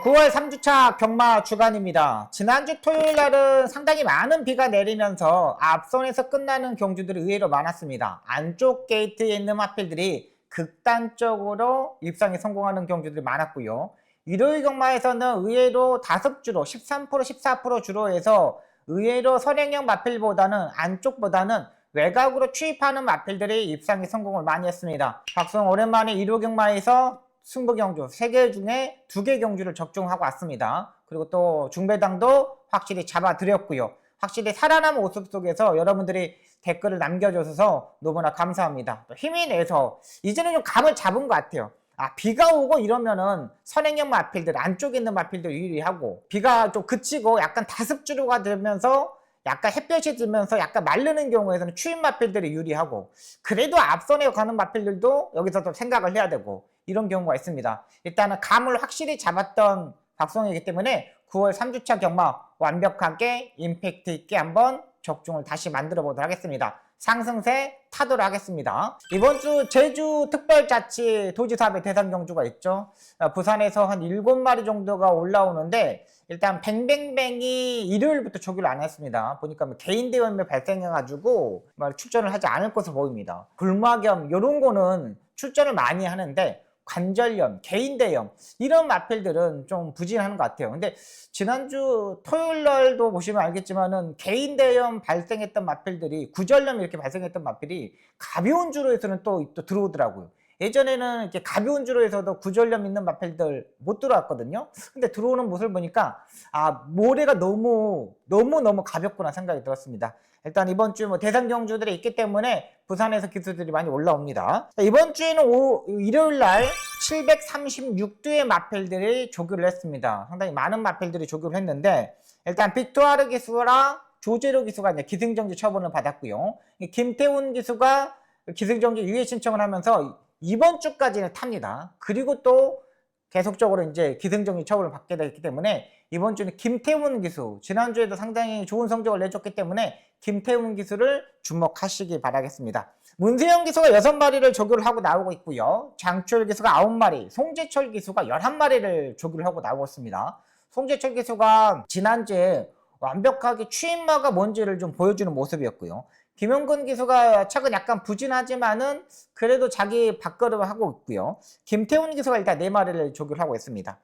9월 3주차 경마 주간입니다. 지난주 토요일 날은 상당히 많은 비가 내리면서 앞선에서 끝나는 경주들이 의외로 많았습니다. 안쪽 게이트에 있는 마필들이 극단적으로 입상에 성공하는 경주들이 많았고요. 일요일 경마에서는 의외로 다섯 주로 13% 14% 주로 해서 의외로 선행형 마필보다는 안쪽보다는 외곽으로 추입하는 마필들이 입상에 성공을 많이 했습니다. 박성 오랜만에 일요 경마에서 승부 경주 3개 중에 2개 경주를 적중하고 왔습니다. 그리고 또 중배당도 확실히 잡아드렸고요. 확실히 살아남은 모습 속에서 여러분들이 댓글을 남겨주셔서 너무나 감사합니다. 또 힘이 내서 이제는 좀 감을 잡은 것 같아요. 아 비가 오고 이러면은 선행형 마필들 안쪽에 있는 마필들 유리하고 비가 좀 그치고 약간 다습주로가 되면서 약간 햇볕이 들면서 약간 마르는 경우에서는 추인 마필들이 유리하고 그래도 앞선에 가는 마필들도 여기서 도 생각을 해야 되고 이런 경우가 있습니다. 일단은 감을 확실히 잡았던 박성이기 때문에 9월 3주차 경마 완벽하게 임팩트 있게 한번 적중을 다시 만들어 보도록 하겠습니다. 상승세 타도록 하겠습니다. 이번 주 제주 특별자치 도지사업의 대상 경주가 있죠. 어, 부산에서 한 7마리 정도가 올라오는데 일단 뱅뱅뱅이 일요일부터 조교를 안 했습니다. 보니까 뭐 개인 대회에 발생해가지고 뭐 출전을 하지 않을 것으로 보입니다. 불마겸 이런 거는 출전을 많이 하는데 관절염, 개인 대염 이런 마필들은 좀 부진하는 것 같아요. 근데 지난주 토요일 날도 보시면 알겠지만은 개인 대염 발생했던 마필들이 구절염 이렇게 발생했던 마필이 가벼운 주로에서는 또, 또 들어오더라고요. 예전에는 이렇게 가벼운 주로에서도 구절염 있는 마필들 못 들어왔거든요. 근데 들어오는 모습을 보니까 아 모래가 너무 너무 너무 가볍구나 생각이 들었습니다. 일단 이번 주 뭐 대상 경주들이 있기 때문에 부산에서 기수들이 많이 올라옵니다. 자, 이번 주에는 오, 일요일 날 736두의 마필들이 조교를 했습니다. 상당히 많은 마필들이 조교를 했는데 일단 빅토아르 기수랑 조재로 기수가 이제 기승정지 처분을 받았고요. 이 김태훈 기수가 기승정지 유예 신청을 하면서 이번 주까지는 탑니다. 그리고 또 계속적으로 이제 기승정지 처분을 받게 됐기 때문에 이번 주는 김태훈 기수 지난주에도 상당히 좋은 성적을 내줬기 때문에 김태훈 기수를 주목하시기 바라겠습니다. 문세영 기수가 6마리를 조교를 하고 나오고 있고요. 장철 기수가 9마리, 송재철 기수가 11마리를 조교를 하고 나오고 있습니다. 송재철 기수가 지난주에 완벽하게 취임마가 뭔지를 좀 보여주는 모습이었고요. 김용근 기수가 최근 약간 부진하지만은 그래도 자기 밥걸음을 하고 있고요. 김태훈 기수가 일단 4마리를 조교를 하고 있습니다.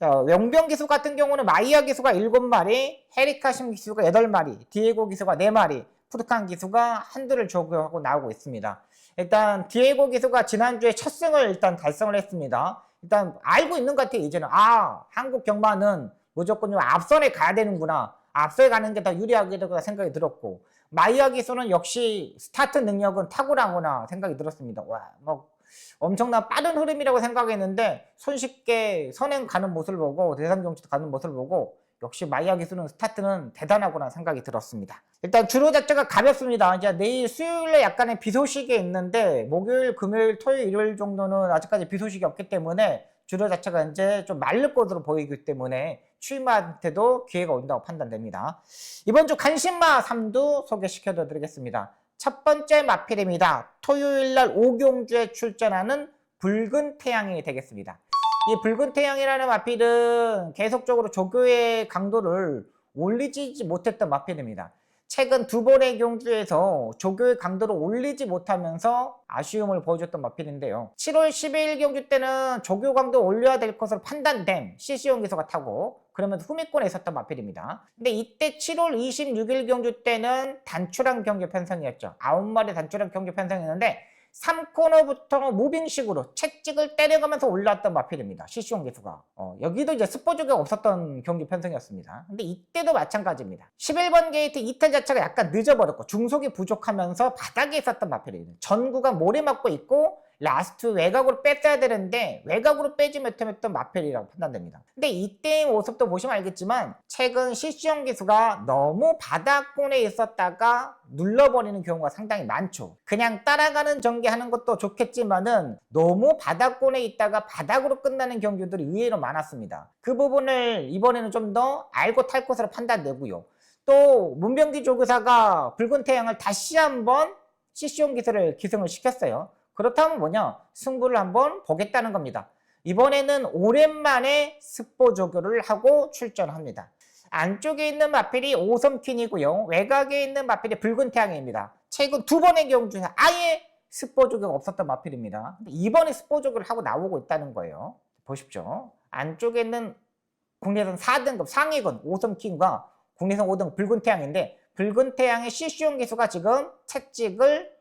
자, 영병 기수 같은 경우는 마이아 기수가 7마리, 헤리카심 기수가 8마리, 디에고 기수가 4마리, 푸드칸 기수가 한두를 조교하고 나오고 있습니다. 일단 디에고 기수가 지난주에 첫 승을 일단 달성을 했습니다. 일단 알고 있는 것 같아요. 이제는 아 한국 경마는 무조건 좀 앞선에 가야 되는구나. 앞서에 가는 게 더 유리하겠다 생각이 들었고 마이아 기수는 역시 스타트 능력은 탁월하구나 생각이 들었습니다. 와, 뭐 엄청난 빠른 흐름이라고 생각했는데 손쉽게 선행 가는 모습을 보고 대상 경치도 가는 모습을 보고 역시 마이아 기수는 스타트는 대단하구나 생각이 들었습니다. 일단 주로 자체가 가볍습니다. 이제 내일 수요일에 약간의 비 소식이 있는데 목요일, 금요일, 토요일, 일요일 정도는 아직까지 비 소식이 없기 때문에 주로 자체가 이제 좀 말릴 것으로 보이기 때문에 추임마한테도 기회가 온다고 판단됩니다. 이번 주 간신마 3두 소개시켜 드리겠습니다. 첫 번째 마필입니다. 토요일 날 오경주에 출전하는 붉은 태양이 되겠습니다. 이 붉은 태양이라는 마필은 계속적으로 조교의 강도를 올리지 못했던 마필입니다. 최근 두 번의 경주에서 조교의 강도를 올리지 못하면서 아쉬움을 보여줬던 마필인데요. 7월 12일 경주 때는 조교 강도 올려야 될 것으로 판단된 CC용 기소가 타고 그러면서 후미권에 있었던 마필입니다. 근데 이때 7월 26일 경주 때는 단출한 경기 편성이었죠. 9마리 단출한 경기 편성이었는데 3코너부터 무빙식으로 채찍을 때려가면서 올라왔던 마필입니다. 시시용 기수가. 어, 여기도 이제 스포조가 없었던 경기 편성이었습니다. 근데 이때도 마찬가지입니다. 11번 게이트 이탈 자체가 약간 늦어버렸고 중속이 부족하면서 바닥에 있었던 마필이에요. 전구가 모래 맞고 있고 라스트 외곽으로 뺐어야 되는데 외곽으로 빼지 못했던 마펠이라고 판단됩니다. 근데 이때의 모습도 보시면 알겠지만 최근 CC형 기수가 너무 바닥권에 있었다가 눌러버리는 경우가 상당히 많죠. 그냥 따라가는 전개하는 것도 좋겠지만은 너무 바닥권에 있다가 바닥으로 끝나는 경기들이 의외로 많았습니다. 그 부분을 이번에는 좀 더 알고 탈 것으로 판단되고요. 또 문병기 조교사가 붉은 태양을 다시 한번 CC용 기술을 기승을 시켰어요. 그렇다면 뭐냐? 승부를 한번 보겠다는 겁니다. 이번에는 오랜만에 스포 조교를 하고 출전합니다. 안쪽에 있는 마필이 오섬퀸이고요. 외곽에 있는 마필이 붉은 태양입니다. 최근 두 번의 경우 중에 아예 스포 조교가 없었던 마필입니다. 이번에 스포 조교를 하고 나오고 있다는 거예요. 보십시오. 안쪽에 있는 국내선 4등급 상위군 오섬퀸과 국내선 5등 붉은 태양인데 붉은 태양의 CC용 기수가 지금 채찍을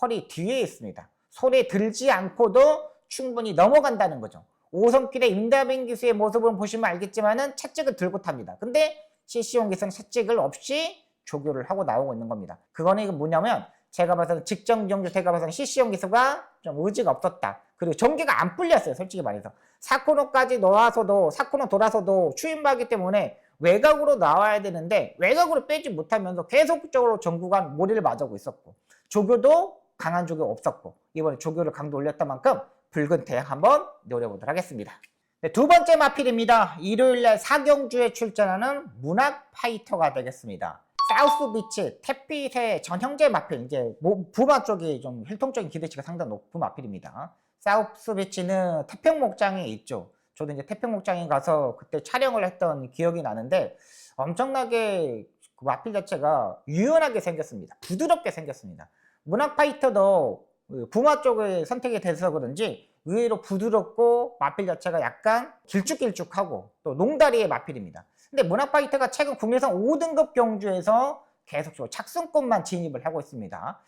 허리 뒤에 있습니다. 손에 들지 않고도 충분히 넘어간다는 거죠. 오성길의 임다빈 기수의 모습을 보시면 알겠지만은 채찍을 들고 탑니다. 근데 CC용 기수는 채찍을 없이 조교를 하고 나오고 있는 겁니다. 그거는 이거 뭐냐면 제가 봐서는 직전 경주 제가 봐서는 CC용 기수가 좀 의지가 없었다. 그리고 전기가 안 풀렸어요. 솔직히 말해서. 사코노까지 놓아서도 사코노 돌아서도 추임하기 때문에 외곽으로 나와야 되는데 외곽으로 빼지 못하면서 계속적으로 전구간 모리를 맞아오고 있었고 조교도 강한 조교 없었고 이번에 조교를 강도 올렸던 만큼 붉은 태양 한번 노려보도록 하겠습니다. 네, 두 번째 마필입니다. 일요일날 사경주에 출전하는 문학 파이터가 되겠습니다. 사우스 비치, 태빛의 전형제 마필, 이제 모- 부마 쪽이 좀 혈통적인 기대치가 상당히 높은 마필입니다. 사우스 비치는 태평목장에 있죠. 저도 이제 태평목장에 가서 그때 촬영을 했던 기억이 나는데 엄청나게 그 마필 자체가 유연하게 생겼습니다. 부드럽게 생겼습니다. 문학 파이터도 그 부마 쪽을 선택이 돼서 그런지 의외로 부드럽고 마필 자체가 약간 길쭉길쭉하고 또 농다리의 마필입니다. 근데 문학 파이터가 최근 국내선 5등급 경주에서 계속적으로 착승권만 진입을 하고 있습니다.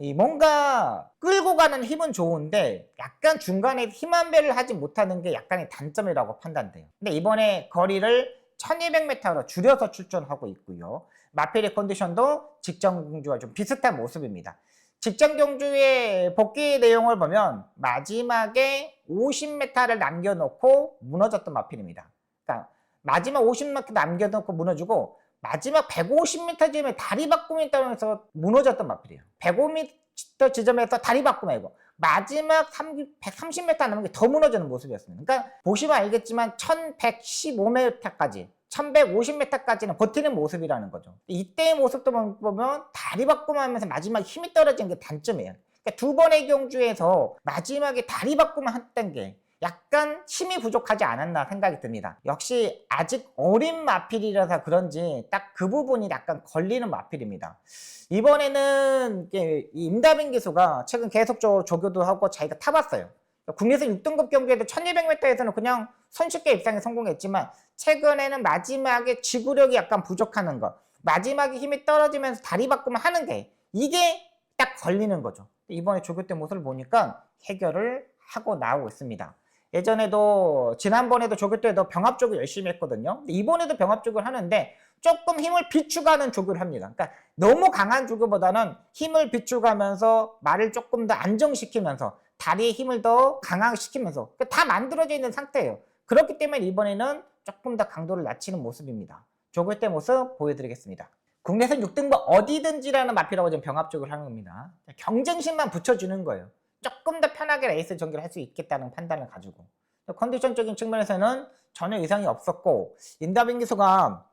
이 뭔가 끌고 가는 힘은 좋은데 약간 중간에 힘 한 배를 하지 못하는 게 약간의 단점이라고 판단돼요. 근데 이번에 거리를 1200m로 줄여서 출전하고 있고요. 마필의 컨디션도 직전 경주와 좀 비슷한 모습입니다. 직전 경주의 복귀 내용을 보면 마지막에 50m를 남겨놓고 무너졌던 마필입니다. 그러니까 마지막 50m 남겨놓고 무너지고 마지막 150m쯤에 다리 바꿈이 따면서 무너졌던 마필이에요. 105m 지점에서 다리 바꿈이고 마지막 130m 남은 게 더 무너지는 모습이었습니다. 그러니까 보시면 알겠지만 1115m까지 1150m까지는 버티는 모습이라는 거죠. 이때의 모습도 보면 다리 바꿈 하면서 마지막 힘이 떨어지는 게 단점이에요. 그러니까 두 번의 경주에서 마지막에 다리 바꿈을 했던 게 약간 힘이 부족하지 않았나 생각이 듭니다. 역시 아직 어린 마필이라서 그런지 딱 그 부분이 약간 걸리는 마필입니다. 이번에는 임다빈 기수가 최근 계속적으로 조교도 하고 자기가 타봤어요. 국내에서 6등급 경기에도 1200m에서는 그냥 손쉽게 입상에 성공했지만 최근에는 마지막에 지구력이 약간 부족하는 것 마지막에 힘이 떨어지면서 다리 바꿈을 하는 게 이게 딱 걸리는 거죠. 이번에 조교 때 모습을 보니까 해결을 하고 나오고 있습니다. 예전에도 지난번에도 조교 때도 병합 조교 열심히 했거든요. 이번에도 병합 조교를 하는데 조금 힘을 비축하는 조교를 합니다. 그러니까 너무 강한 조교보다는 힘을 비축하면서 말을 조금 더 안정시키면서 다리의 힘을 더 강화시키면서 그러니까 다 만들어져 있는 상태예요. 그렇기 때문에 이번에는 조금 더 강도를 낮추는 모습입니다. 조교 때 모습 보여드리겠습니다. 국내선 6등급 어디든지라는 마피라고 지금 병합적으로 하는 겁니다. 경쟁심만 붙여주는 거예요. 조금 더 편하게 레이스 전개를 할 수 있겠다는 판단을 가지고 컨디션적인 측면에서는 전혀 이상이 없었고 인다빈 기수가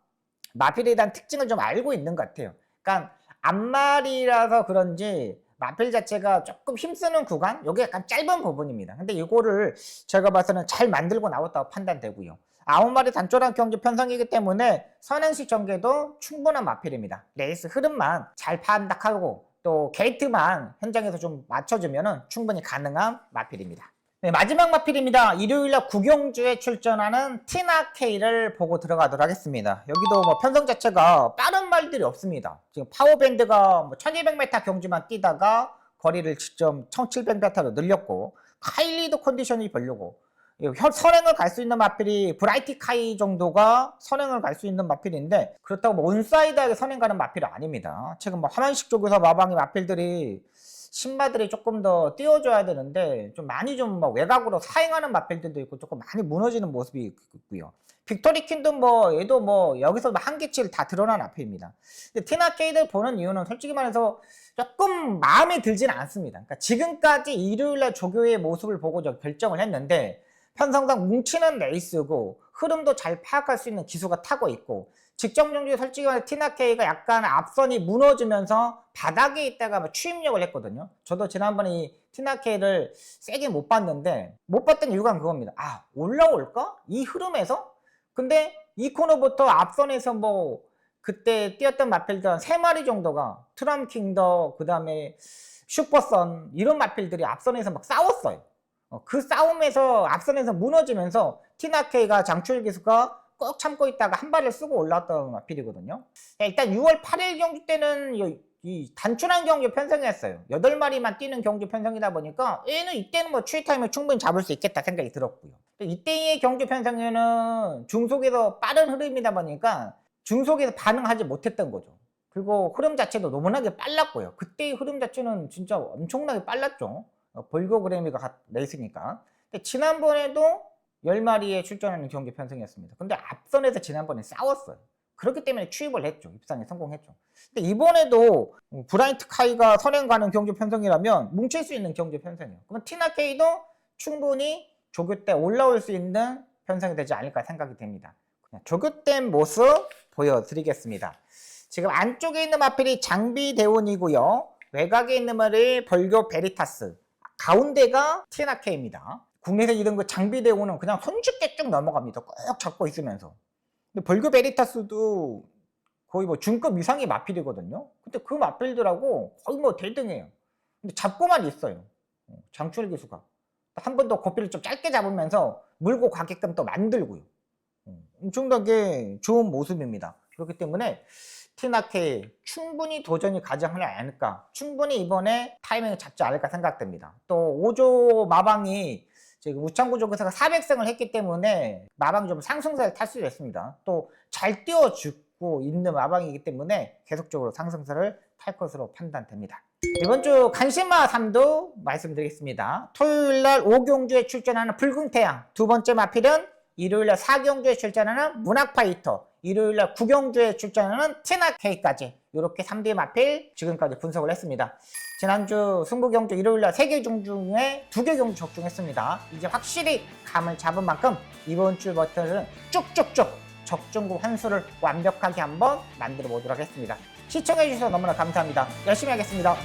마필에 대한 특징을 좀 알고 있는 것 같아요. 그러니까 앞말이라서 그런지 마필 자체가 조금 힘쓰는 구간 여기 약간 짧은 부분입니다. 근데 이거를 제가 봐서는 잘 만들고 나왔다고 판단되고요. 아홉 마리 단촐한 경기 편성이기 때문에 선행식 전개도 충분한 마필입니다. 레이스 흐름만 잘 판단하고 또 게이트만 현장에서 좀 맞춰주면 충분히 가능한 마필입니다. 네, 마지막 마필입니다. 일요일날 구경주에 출전하는 티나 K를 보고 들어가도록 하겠습니다. 여기도 뭐 편성 자체가 빠른 말들이 없습니다. 지금 파워밴드가 뭐 1200m 경주만 뛰다가 거리를 직접 1700m로 늘렸고 카일리도 컨디션이 별로고 현- 선행을 갈 수 있는 마필이 브라이티 카이 정도가 선행을 갈 수 있는 마필인데 그렇다고 뭐 온사이드하게 선행 가는 마필은 아닙니다. 최근 뭐 하만식 쪽에서 마방의 마필들이 신마들이 조금 더 띄워줘야 되는데 좀 많이 좀뭐 외곽으로 사행하는 마필들도 있고 조금 많이 무너지는 모습이 있고요. 빅토리 킨도 뭐 얘도 뭐 여기서 뭐 한계치를 다 드러난. 근데 티나 케이를 보는 이유는 솔직히 말해서 조금 마음에 들지는 않습니다. 그러니까 지금까지 일요일날 조교의 모습을 보고 저 결정을 했는데 편성상 뭉치는 레이스고 흐름도 잘 파악할 수 있는 기수가 타고 있고 직전 경기에 솔직히 말해 티나케이가 약간 앞선이 무너지면서 바닥에 있다가 막 추임력을 했거든요. 저도 지난번에 이 티나케이를 세게 못 봤는데 못 봤던 이유가 그겁니다. 아 올라올까? 이 흐름에서? 근데 이 코너부터 앞선에서 뭐 그때 뛰었던 마필들 한세 마리 정도가 트럼킹더 그 다음에 슈퍼선 이런 마필들이 앞선에서 막 싸웠어요. 어, 그 싸움에서 앞선에서 무너지면서 티나케이가 장출 기수가 꼭 참고 있다가 한 발을 쓰고 올라왔던 마필이거든요. 야, 일단 6월 8일 경기 때는 이, 이 단순한 경기 편성이었어요. 8마리만 뛰는 경기 편성이다 보니까 얘는 이때는 뭐 추이 타임을 충분히 잡을 수 있겠다 생각이 들었고요. 이때의 경기 편성에는 중속에서 빠른 흐름이다 보니까 중속에서 반응하지 못했던 거죠. 그리고 흐름 자체도 너무나게 빨랐고요. 그때의 흐름 자체는 진짜 엄청나게 빨랐죠. 어, 볼고 그래미가 레이스니까. 근데 지난번에도 10마리에 출전하는 경기 편성이었습니다. 근데 앞선에서 지난번에 싸웠어요. 그렇기 때문에 추입을 했죠. 입상에 성공했죠. 근데 이번에도 브라이트 카이가 선행 가는 경기 편성이라면 뭉칠 수 있는 경기 편성이에요. 그럼 티나 케이도 충분히 조교 때 올라올 수 있는 편성이 되지 않을까 생각이 됩니다. 그냥 조교 된 모습 보여드리겠습니다. 지금 안쪽에 있는 마필이 장비 대원이고요. 외곽에 있는 말이 벌교 베리타스. 가운데가 티나케입니다. 국내에서 이런 거 장비 대원은 그냥 손쉽게 쭉 넘어갑니다. 꼭 잡고 있으면서. 근데 벌교 베리타스도 거의 뭐 중급 이상의 마필이거든요. 근데 그 마필들하고 거의 뭐 대등해요. 근데 잡고만 있어요. 어, 장출 기수가. 한 번 더 고삐를 좀 짧게 잡으면서 물고 가게끔 또 만들고요. 어, 엄청나게 좋은 모습입니다. 그렇기 때문에 티나케 충분히 도전이 가능하지 않을까. 충분히 이번에 타이밍을 잡지 않을까 생각됩니다. 또 5조 마방이 지금 우창구 조교사가 400승을 했기 때문에 마방이 좀 상승세를 탈수 있습니다. 또잘 띄워주고 있는 마방이기 때문에 계속적으로 상승세를 탈 것으로 판단됩니다. 이번 주 간신마 3도 말씀드리겠습니다. 토요일 날 5경주에 출전하는 붉은 태양. 두 번째 마필은 일요일 날 4경주에 출전하는 문학파이터. 일요일 날 9경주에 출전하는 티나케이까지 이렇게 3대 마필 지금까지 분석을 했습니다. 지난주 승부 경주 일요일 날 3개 종 중에 2개 경주 적중했습니다. 이제 확실히 감을 잡은 만큼 이번 주부터는 쭉쭉쭉 적중구 환수를 완벽하게 한번 만들어 보도록 하겠습니다. 시청해주셔서 너무나 감사합니다. 열심히 하겠습니다.